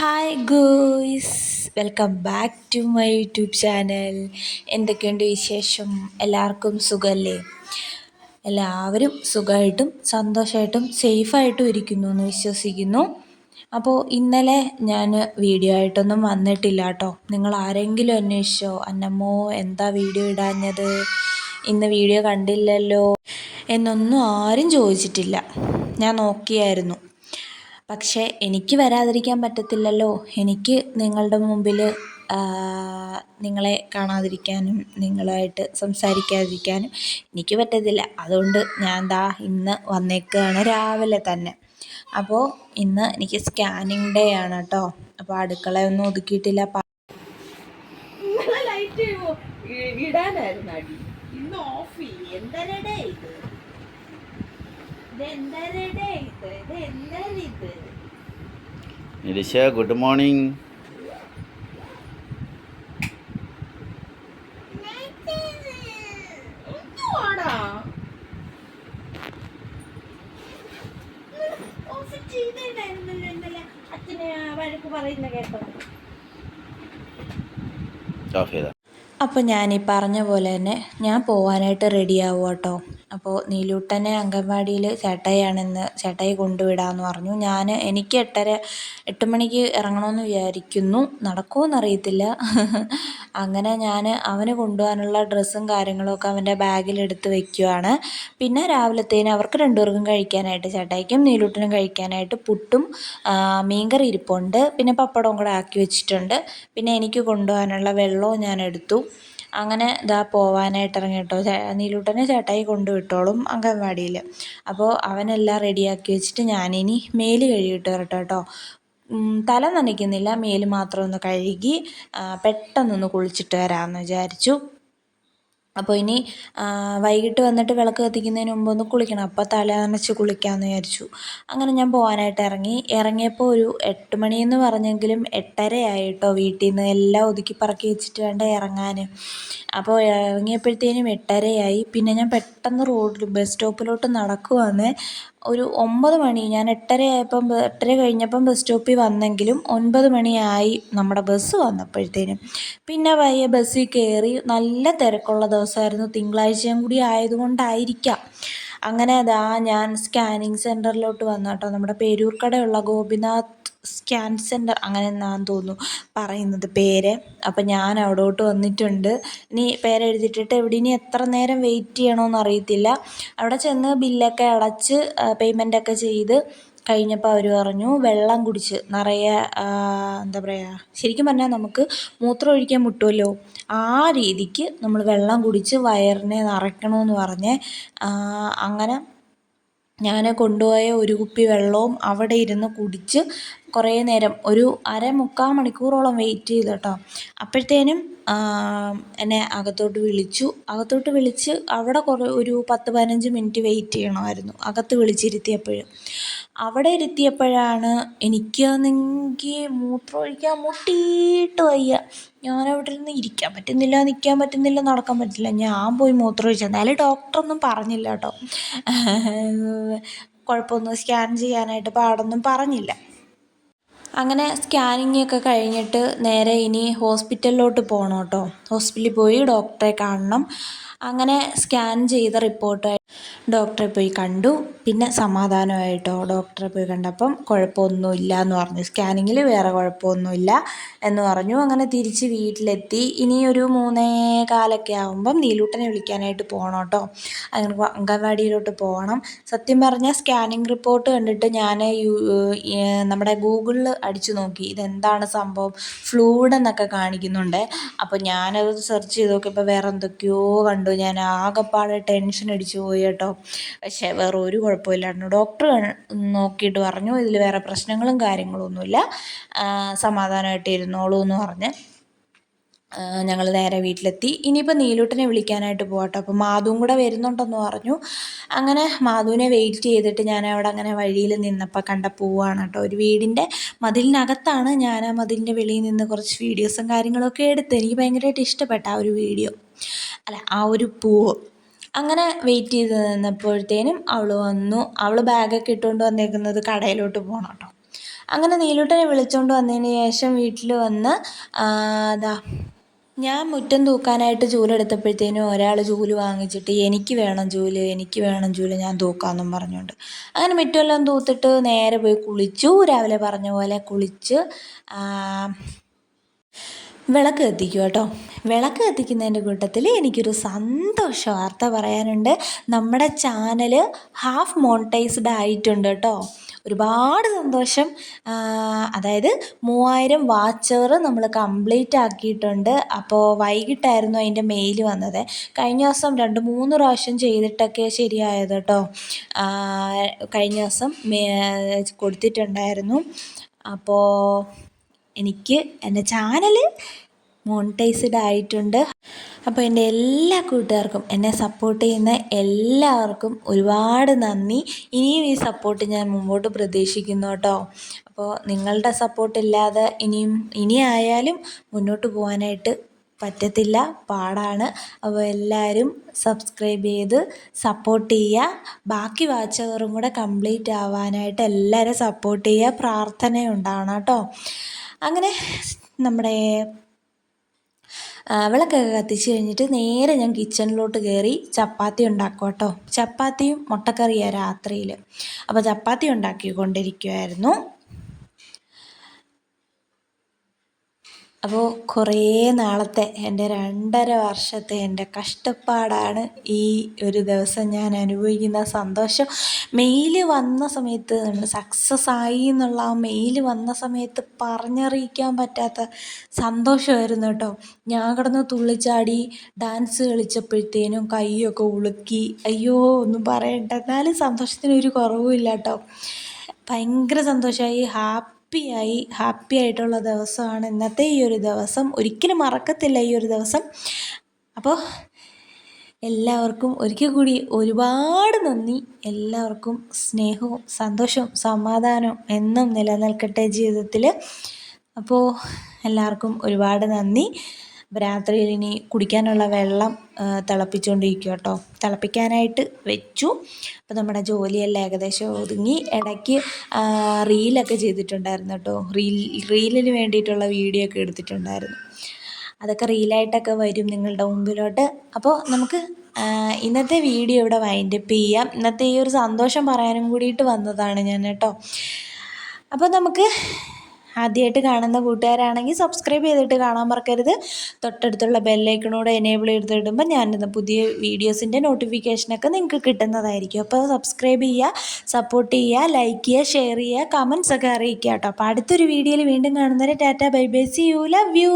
Hi guys welcome back to my YouTube channel എന്തൊക്കെയുണ്ട് വിശേഷം? എല്ലാവർക്കും സുഖമല്ലേ എല്ലാവരും സുഖമായിട്ടും സന്തോഷമായിട്ടും സേഫായിട്ടും ഇരിക്കുന്നു എന്ന് വിശ്വസിക്കുന്നു. അപ്പോൾ ഇന്നലെ ഞാൻ വീഡിയോ ആയിട്ടൊന്നും വന്നിട്ടില്ല കേട്ടോ. നിങ്ങൾ ആരെങ്കിലും അന്വേഷിച്ചോ? അന്നമ്മോ എന്താ വീഡിയോ ഇടാഞ്ഞത്? ഇന്ന് വീഡിയോ കണ്ടില്ലല്ലോ എന്നൊന്നും ആരും ചോദിച്ചിട്ടില്ല. ഞാൻ നോക്കിയായിരുന്നു. പക്ഷേ എനിക്ക് വരാതിരിക്കാൻ പറ്റത്തില്ലല്ലോ. എനിക്ക് നിങ്ങളുടെ മുമ്പിൽ നിങ്ങളെ കാണാതിരിക്കാനും നിങ്ങളുമായിട്ട് സംസാരിക്കാതിരിക്കാനും എനിക്ക് പറ്റത്തില്ല. അതുകൊണ്ട് ഞാൻ ദാ ഇന്ന് വന്നേക്കുകയാണ് രാവിലെ തന്നെ. അപ്പോൾ ഇന്ന് എനിക്ക് സ്കാനിങ് ഡേ ആണ് കേട്ടോ. അപ്പോൾ അടുക്കളയൊന്നും ഒതുക്കിയിട്ടില്ല. ഇടാനായിരുന്നു അടി. ഇന്ന് ഓഫ് ചെയ്യും എന്തരടേ ഇത്? ഇത് എന്തരടേ ഇത്? ഇത്? നിരിശ ഗുഡ് മോർണിംഗ് അപ്പോൾ ഞാൻ ഈ പറഞ്ഞ പോലെ തന്നെ ഞാൻ പോവാനായിട്ട് റെഡിയാവുക കേട്ടോ അപ്പോൾ നീലൂട്ടനെ അംഗൻവാടിയിൽ ചേട്ടായിയാണെന്ന് ചേട്ടായി കൊണ്ടുവിടാമെന്ന് പറഞ്ഞു. ഞാൻ എനിക്ക് എട്ടര എട്ട് മണിക്ക് ഇറങ്ങണമെന്ന് വിചാരിക്കുന്നു. നടക്കുമോയെന്നറിയത്തില്ല അങ്ങനെ ഞാൻ അവന് കൊണ്ടുപോകാനുള്ള ഡ്രസ്സും കാര്യങ്ങളൊക്കെ അവന്റെ ബാഗിലെടുത്ത് വെക്കുകയാണ് പിന്നെ രാവിലത്തേന് അവർക്ക് രണ്ടുപേർക്കും കഴിക്കാനായിട്ട് ചേട്ടായിക്കും നീലൂട്ടനും കഴിക്കാനായിട്ട് പുട്ടും മീൻകറി ഇരിപ്പുണ്ട്. പിന്നെ പപ്പടവും കൂടെ ആക്കി വെച്ചിട്ടുണ്ട്. പിന്നെ എനിക്ക് കൊണ്ടുപോകാനുള്ള വെള്ളവും ഞാൻ എടുത്തു. അങ്ങനെ ഇതാ പോവാനായിട്ട് ഇറങ്ങി കേട്ടോ നീലൂട്ടനെ ചേട്ടായി കൊണ്ട് വിട്ടോളും അംഗൻവാടിയിൽ അപ്പോൾ അവനെല്ലാം റെഡിയാക്കി വെച്ചിട്ട് ഞാനിനി മേൽ കഴുകിയിട്ട് വരട്ടെ കേട്ടോ. തല നനയ്ക്കുന്നില്ല. മേൽ മാത്രം ഒന്ന് കഴുകി പെട്ടെന്നൊന്ന് കുളിച്ചിട്ട് വരാമെന്ന് വിചാരിച്ചു. അപ്പോൾ ഇനി വൈകിട്ട് വന്നിട്ട് വിളക്ക് കത്തിക്കുന്നതിന് മുമ്പ് ഒന്ന് കുളിക്കണം. അപ്പോൾ തല നനച്ച് കുളിക്കാമെന്ന് വിചാരിച്ചു. അങ്ങനെ ഞാൻ പോകാനായിട്ട് ഇറങ്ങി. ഇറങ്ങിയപ്പോൾ ഒരു എട്ട് മണിയെന്ന് പറഞ്ഞെങ്കിലും എട്ടരയായി കേട്ടോ വീട്ടിൽ നിന്ന് എല്ലാം ഒതുക്കി പറക്കി വെച്ചിട്ട് വേണ്ട ഇറങ്ങാൻ അപ്പോൾ ഇറങ്ങിയപ്പോഴത്തേനും എട്ടരയായി. പിന്നെ ഞാൻ പെട്ടെന്ന് റോഡിൽ ബസ് സ്റ്റോപ്പിലോട്ട് നടക്കുവാണ് ഒരു ഒമ്പത് മണി ഞാൻ എട്ടര ആയപ്പം എട്ടര കഴിഞ്ഞപ്പം ബസ് സ്റ്റോപ്പിൽ വന്നെങ്കിലും ഒൻപത് മണിയായി നമ്മുടെ ബസ് വന്നപ്പോഴത്തേനും. പിന്നെ പയ്യെ ബസ്സിൽ കയറി നല്ല തിരക്കുള്ള ദിവസമായിരുന്നു. തിങ്കളാഴ്ചയും കൂടി ആയതുകൊണ്ടായിരിക്കാം. അങ്ങനെ അതാ ഞാൻ സ്കാനിങ് സെന്ററിലോട്ട് വന്നു കേട്ടോ. നമ്മുടെ പേരൂർക്കടയുള്ള ഗോപിനാഥ് സ്കാൻ സെന്റർ അങ്ങനെ എന്നാന്ന് തോന്നുന്നു പറയുന്നത് പേര്. അപ്പം ഞാൻ അവിടോട്ട് വന്നിട്ടുണ്ട്. ഇനി പേരെഴുതിയിട്ടിട്ട് എവിടെ ഇനി എത്ര നേരം വെയിറ്റ് ചെയ്യണമെന്ന് അറിയത്തില്ല. അവിടെ ചെന്ന് ബില്ലൊക്കെ അടച്ച് പേയ്മെന്റൊക്കെ ചെയ്ത് കഴിഞ്ഞപ്പോൾ അവർ പറഞ്ഞു വെള്ളം കുടിച്ച് നിറയെ എന്താ പറയുക ശരിക്കും പറഞ്ഞാൽ നമുക്ക് മൂത്രം ഒഴിക്കാൻ മുട്ടുമല്ലോ. ആ രീതിക്ക് നമ്മൾ വെള്ളം കുടിച്ച് വയറിനെ നിറയ്ക്കണമെന്ന് പറഞ്ഞ് അങ്ങനെ ഞാൻ കൊണ്ടുപോയ ഒരു കുപ്പി വെള്ളവും അവിടെ ഇരുന്ന് കുടിച്ച് കുറേ നേരം ഒരു അര മുക്കാൽ മണിക്കൂറോളം വെയിറ്റ് ചെയ്തു കേട്ടോ അപ്പോഴത്തേനും എന്നെ അകത്തോട്ട് വിളിച്ചു. അകത്തോട്ട് വിളിച്ച് അവിടെ കുറേ ഒരു പത്ത് പതിനഞ്ച് മിനിറ്റ് വെയിറ്റ് ചെയ്യണമായിരുന്നു. അകത്ത് വിളിച്ചിരുത്തിയപ്പോൾ അവിടെ ഇരുത്തിയപ്പോഴാണ് എനിക്കാണെങ്കിൽ മൂത്രമൊഴിക്കാൻ മുട്ടിയിട്ട് വയ്യ. ഞാനവിടെ ഇരുന്ന് ഇരിക്കാൻ പറ്റുന്നില്ല നിൽക്കാൻ പറ്റുന്നില്ല നടക്കാൻ പറ്റില്ല ഞാൻ പോയി മൂത്രമൊഴിച്ചു എന്നാലും ഡോക്ടറൊന്നും പറഞ്ഞില്ല കേട്ടോ. കുഴപ്പമൊന്നും സ്കാൻ ചെയ്യാനായിട്ട് പാടൊന്നും പറഞ്ഞില്ല. അങ്ങനെ സ്കാനിങ് ഒക്കെ കഴിഞ്ഞിട്ട് നേരെ ഇനി ഹോസ്പിറ്റലിലോട്ട് പോകണം കേട്ടോ ഹോസ്പിറ്റലിൽ പോയി ഡോക്ടറെ കാണണം. അങ്ങനെ സ്കാൻ ചെയ്ത റിപ്പോർട്ട് ഡോക്ടറെ പോയി കണ്ടു. പിന്നെ സമാധാനമായിട്ടോ ഡോക്ടറെ പോയി കണ്ടപ്പം കുഴപ്പമൊന്നുമില്ല എന്ന് പറഞ്ഞു. സ്കാനിങ്ങിൽ വേറെ കുഴപ്പമൊന്നുമില്ല എന്ന് പറഞ്ഞു. അങ്ങനെ തിരിച്ച് വീട്ടിലെത്തി. ഇനി ഒരു മൂന്നേ കാലൊക്കെ ആകുമ്പം നീലൂട്ടനെ വിളിക്കാനായിട്ട് പോകണം കേട്ടോ. അങ്ങനെ അംഗൻവാടിയിലോട്ട് പോകണം. സത്യം പറഞ്ഞാൽ സ്കാനിങ് റിപ്പോർട്ട് കണ്ടിട്ട് ഞാൻ നമ്മുടെ ഗൂഗിളിൽ അടിച്ചു നോക്കി. ഇതെന്താണ് സംഭവം? ഫ്ലൂഡ് എന്നൊക്കെ കാണിക്കുന്നുണ്ട്. അപ്പോൾ ഞാനത് സെർച്ച് ചെയ്ത് നോക്കിയപ്പോൾ വേറെ എന്തൊക്കെയോ കണ്ടു. ഞാൻ ആകെപ്പാടെ ടെൻഷൻ അടിച്ചു പോയി കേട്ടോ. പക്ഷേ വേറെ ഒരു കുഴപ്പമില്ലായിരുന്നു. ഡോക്ടർ നോക്കിയിട്ട് പറഞ്ഞു ഇതിൽ വേറെ പ്രശ്നങ്ങളും കാര്യങ്ങളൊന്നുമില്ല. സമാധാനമായിട്ട് ഇരുന്നോളൂ എന്ന് പറഞ്ഞ് ഞങ്ങൾ നേരെ വീട്ടിലെത്തി. ഇനിയിപ്പോൾ നീലൂട്ടനെ വിളിക്കാനായിട്ട് പോകട്ടെ. അപ്പോൾ മാധുവും കൂടെ വരുന്നുണ്ടെന്ന് പറഞ്ഞു. അങ്ങനെ മാധുവിനെ വെയിറ്റ് ചെയ്തിട്ട് ഞാൻ അവിടെ അങ്ങനെ വഴിയിൽ നിന്നപ്പോൾ കണ്ട പൂവാണ് കേട്ടോ. ഒരു വീടിന്റെ മതിലിനകത്താണ് ഞാൻ ആ മതിലിന്റെ വെളിയിൽ നിന്ന് കുറച്ച് വീഡിയോസും കാര്യങ്ങളൊക്കെ എടുത്ത് എനിക്ക് ഭയങ്കരമായിട്ട് ഇഷ്ടപ്പെട്ട ആ ഒരു വീഡിയോ. അല്ല ആ ഒരു പൂവ്. അങ്ങനെ വെയിറ്റ് ചെയ്ത് നിന്നപ്പോഴത്തേനും അവൾ വന്നു. അവൾ ബാഗൊക്കെ ഇട്ടുകൊണ്ട് വന്നേക്കുന്നത് കടയിലോട്ട് പോകണം കേട്ടോ അങ്ങനെ നീലൂട്ടനെ വിളിച്ചുകൊണ്ട് വന്നതിന് ശേഷം വീട്ടിൽ വന്ന് അതാ ഞാൻ മുറ്റം തൂക്കാനായിട്ട് ചൂലെടുത്തപ്പോഴത്തേനും ഒരാൾ ചൂൽ വാങ്ങിച്ചിട്ട് എനിക്ക് വേണം ചൂൽ എനിക്ക് വേണം ചൂൽ ഞാൻ തൂക്കാമെന്നും പറഞ്ഞുകൊണ്ട് അങ്ങനെ മുറ്റമെല്ലാം തൂത്തിട്ട് നേരെ പോയി കുളിച്ചു. രാവിലെ പറഞ്ഞ പോലെ കുളിച്ച് വിളക്ക് കത്തിക്കും കേട്ടോ. വിളക്ക് കത്തിക്കുന്നതിന്റെ കൂട്ടത്തിൽ എനിക്കൊരു സന്തോഷ വാർത്ത പറയാനുണ്ട്. നമ്മുടെ ചാനൽ ഹാഫ് മോണിറ്റൈസ്ഡ് ആയിട്ടുണ്ട് കേട്ടോ. ഒരുപാട് സന്തോഷം. അതായത് മൂവായിരം വാച്ചവർ നമ്മൾ കംപ്ലീറ്റ് ആക്കിയിട്ടുണ്ട്. അപ്പോൾ വൈകിട്ടായിരുന്നു അതിന്റെ മെയിൽ വന്നത്. കഴിഞ്ഞ ദിവസം രണ്ട് മൂന്ന് പ്രാവശ്യം ചെയ്തിട്ടൊക്കെ ശരിയായത് കേട്ടോ. കഴിഞ്ഞ ദിവസം കൊടുത്തിട്ടുണ്ടായിരുന്നു. അപ്പോൾ എനിക്ക് എന്റെ ചാനൽ മോണിറ്റൈസ്ഡ് ആയിട്ടുണ്ട്. അപ്പോൾ എന്റെ എല്ലാ കൂട്ടുകാർക്കും എന്നെ സപ്പോർട്ട് ചെയ്യുന്ന എല്ലാവർക്കും ഒരുപാട് നന്ദി. ഇനിയും ഈ സപ്പോർട്ട് ഞാൻ മുമ്പോട്ട് പ്രതീക്ഷിക്കുന്നു കേട്ടോ. അപ്പോൾ നിങ്ങളുടെ സപ്പോർട്ടില്ലാതെ ഇനിയും ഇനിയായാലും മുന്നോട്ട് പോകാനായിട്ട് പറ്റത്തില്ല പാടാണ്. അപ്പോൾ എല്ലാവരും സബ്സ്ക്രൈബ് ചെയ്ത് സപ്പോർട്ട് ചെയ്യുക. ബാക്കി വാച്ചവറും കൂടെ കംപ്ലീറ്റ് ആവാനായിട്ട് എല്ലാവരും സപ്പോർട്ട് ചെയ്യുക. പ്രാർത്ഥന ഉണ്ടാവണം കേട്ടോ. അങ്ങനെ നമ്മുടെ വിളക്കൊക്കെ കത്തിച്ച് കഴിഞ്ഞിട്ട് നേരെ ഞാൻ കിച്ചണിലോട്ട് കയറി ചപ്പാത്തി ഉണ്ടാക്കും കേട്ടോ. ചപ്പാത്തിയും മുട്ടക്കറിയാണ് രാത്രിയിൽ അപ്പോൾ ചപ്പാത്തി ഉണ്ടാക്കിക്കൊണ്ടിരിക്കുമായിരുന്നു അപ്പോൾ കുറേ നാളത്തെ എന്റെ രണ്ടര വർഷത്തെ എന്റെ കഷ്ടപ്പാടാണ് ഈ ഒരു ദിവസം ഞാൻ അനുഭവിക്കുന്ന സന്തോഷം. മെയിൽ വന്ന സമയത്ത് നമ്മൾ സക്സസ് ആയി എന്നുള്ള ആ മെയിൽ വന്ന സമയത്ത് പറഞ്ഞറിയിക്കാൻ പറ്റാത്ത സന്തോഷമായിരുന്നു കേട്ടോ. ഞാൻ കിടന്ന് തുള്ളിച്ചാടി ഡാൻസ് കളിച്ചപ്പോഴത്തേനും കൈയൊക്കെ ഉളുക്കി അയ്യോ ഒന്നും പറയണ്ട. എന്നാലും സന്തോഷത്തിന് ഒരു കുറവുമില്ല കേട്ടോ. ഭയങ്കര സന്തോഷമായി. ഹാപ്പി ഹാപ്പിയായി ഹാപ്പി ആയിട്ടുള്ള ദിവസമാണ് ഇന്നത്തെ ഈ ഒരു ദിവസം. ഒരിക്കലും മറക്കത്തില്ല ഈ ഒരു ദിവസം. അപ്പോൾ എല്ലാവർക്കും ഒരിക്കൽ കൂടി ഒരുപാട് നന്ദി. എല്ലാവർക്കും സ്നേഹവും സന്തോഷവും സമാധാനവും എന്നും നിലനിൽക്കട്ടെ ജീവിതത്തിൽ അപ്പോൾ എല്ലാവർക്കും ഒരുപാട് നന്ദി. രാത്രിയിൽ ഇനി കുടിക്കാനുള്ള വെള്ളം തിളപ്പിച്ചുകൊണ്ടിരിക്കുക കേട്ടോ തിളപ്പിക്കാനായിട്ട് വെച്ചു. അപ്പോൾ നമ്മുടെ ജോലിയെല്ലാം ഏകദേശം ഒതുങ്ങി. ഇടയ്ക്ക് റീലൊക്കെ ചെയ്തിട്ടുണ്ടായിരുന്നു കേട്ടോ റീൽ റീലിന് വേണ്ടിയിട്ടുള്ള വീഡിയോ ഒക്കെ എടുത്തിട്ടുണ്ടായിരുന്നു. അതൊക്കെ റീലായിട്ടൊക്കെ വരും നിങ്ങളുടെ മുമ്പിലോട്ട്. അപ്പോൾ നമുക്ക് ഇന്നത്തെ വീഡിയോ ഇവിടെ വൈൻഡപ്പ് ചെയ്യാം. ഇന്നത്തെ ഈ ഒരു സന്തോഷം പറയാനും കൂടിയിട്ട് വന്നതാണ് ഞാൻ കേട്ടോ അപ്പോൾ നമുക്ക് ആദ്യമായിട്ട് കാണുന്ന കൂട്ടുകാരാണെങ്കിൽ സബ്സ്ക്രൈബ് ചെയ്തിട്ട് കാണാൻ മറക്കരുത്. തൊട്ടടുത്തുള്ള ബെല്ലൈക്കണോട് എനേബിൾ ചെയ്തിടുമ്പോൾ ഞാൻ പുതിയ വീഡിയോസിന്റെ നോട്ടിഫിക്കേഷനൊക്കെ നിങ്ങൾക്ക് കിട്ടുന്നതായിരിക്കും. അപ്പോൾ സബ്സ്ക്രൈബ് ചെയ്യുക സപ്പോർട്ട് ചെയ്യുക ലൈക്ക് ചെയ്യുക ഷെയർ ചെയ്യുക കമൻസ് ഒക്കെ അറിയിക്കുക കേട്ടോ. അപ്പോൾ അടുത്തൊരു വീഡിയോയിൽ വീണ്ടും കാണുന്നവരെ tata bye bye see you love you